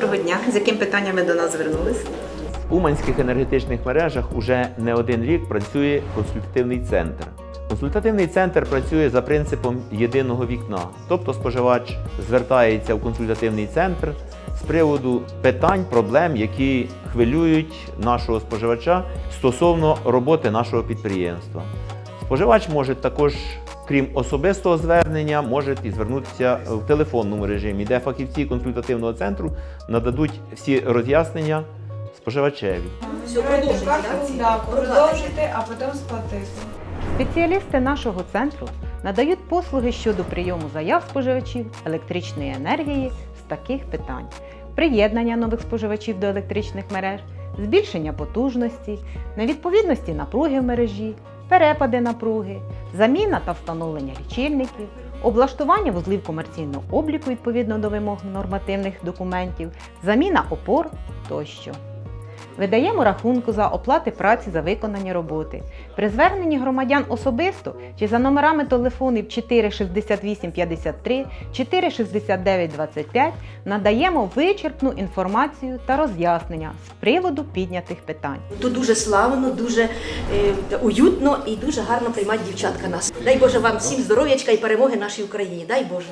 дня. З яким питанням ви до нас звернулись? В Уманських енергетичних мережах уже не один рік працює консультативний центр. Консультативний центр працює за принципом єдиного вікна, тобто споживач звертається в консультативний центр з приводу питань, проблем, які хвилюють нашого споживача стосовно роботи нашого підприємства. Споживач може також, крім особистого звернення, може і звернутися в телефонному режимі, де фахівці консультативного центру нададуть всі роз'яснення споживачеві. Все, да, продовжити, а потім сплатити. Спеціалісти нашого центру надають послуги щодо прийому заяв споживачів електричної енергії з таких питань: приєднання нових споживачів до електричних мереж, збільшення потужності, невідповідності напруги в мережі, перепади напруги, заміна та встановлення лічильників, облаштування вузлів комерційного обліку відповідно до вимог нормативних документів, заміна опор тощо. Видаємо рахунку за оплати праці за виконані роботи. При зверненні громадян особисто чи за номерами телефонів 46853, 46925 надаємо вичерпну інформацію та роз'яснення з приводу піднятих питань. Тут дуже славно, дуже е, уютно і дуже гарно приймають дівчатка нас. Дай Боже вам всім здоров'ячка і перемоги нашій Україні. Дай Боже.